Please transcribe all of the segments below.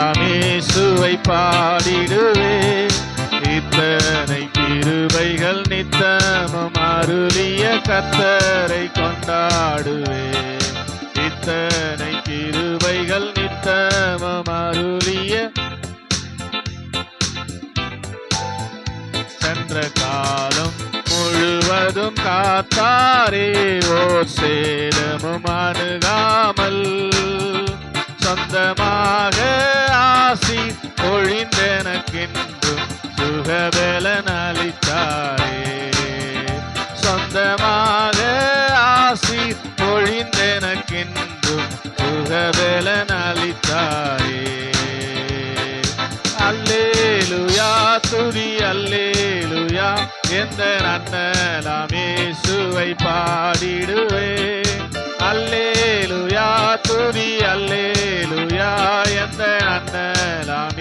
நாமேசுவை பாடிடுவே. இத்தனை கிருபைகள் நித்தமும் அருளிய கத்தரை கொண்டாடுவே. இத்தனை கிருபைகள் நித்தமும் அருளிய சென்ற காலம் முழுவதும் காத்தாரே. ஓர் சேதமும் அணுகாமல் சொந்தமாக எந்த நன்னலாம் பாடிடுவே அல்லேலுயா துதி அல்லேலுயா எந்த நன்னலாம்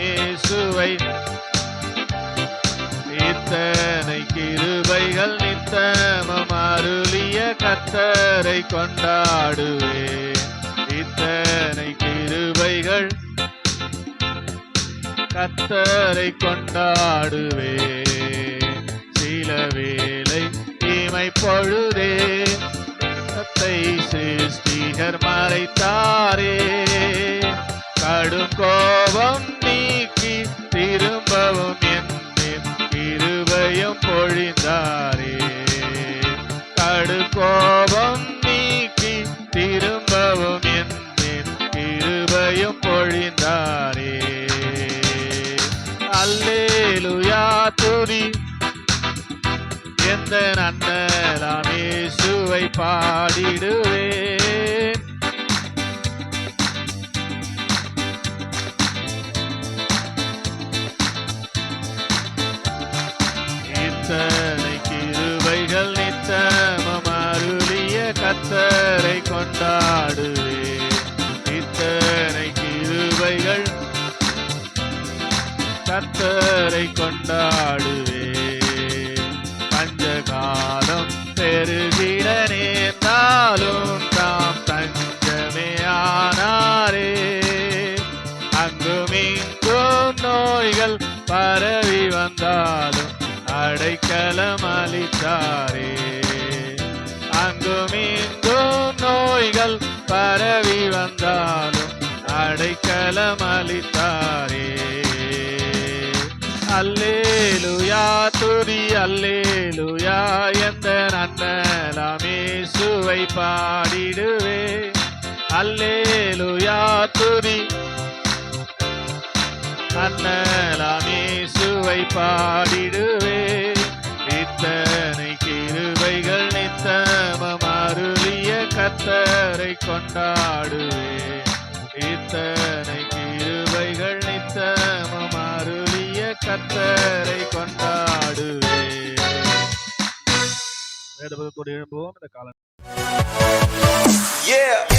இத்தனை கிருபைகள் நித்தமம் அருளிய கத்தரை கொண்டாடுவே இத்தனை கிருபைகள் கத்தரை கொண்டாடுவே சில வேளை தீமை பொழுதே. சத்தை சிருஷ்டிகர் மறைத்தாரே. கடும் கோபம் நீக்கி திரும்பவும் என்னில் கிருபையும் பொழிந்தாரே. கடு அந்த நன்னலாம் இயேசுவை பாடிடுவேன். இத்தனை கிருபைகள் நித்தமம் அருளிய கத்தரை கொண்டாடுவே இத்தனை கிருபைகள் கத்தரை கொண்டாடுவேன். பஞ்சகாலம் பெருகிட நேர்ந்தாலும் தாம் தஞ்சமே ஆனாரே. அங்கும் இங்கும் நோய்கள் பரவி வந்தாலும் அடைக்கலம் அளித்தாரே. அங்கும் இங்கும் நோய்கள் பரவி வந்தாலும் அடைக்கலம் அளித்தாரே. அல்லேலுயா துதி அல்லேலுயா. எந்த நன்னலாம் சுவை பாடிடுவே. அல்லேலுயா துதி. அன்னலாம் சுவை பாடிடுவே. இத்தனை கிருவைகள் நித்தமம் அருளிய கத்தரை கொண்டாடுவே. இத்தனை கிருவைகள் நித்தமம் அருளிய கத்தரை கொண்டாடு வேதபதத்தோடு எழும்புவோம் இந்த காலம் Yeah.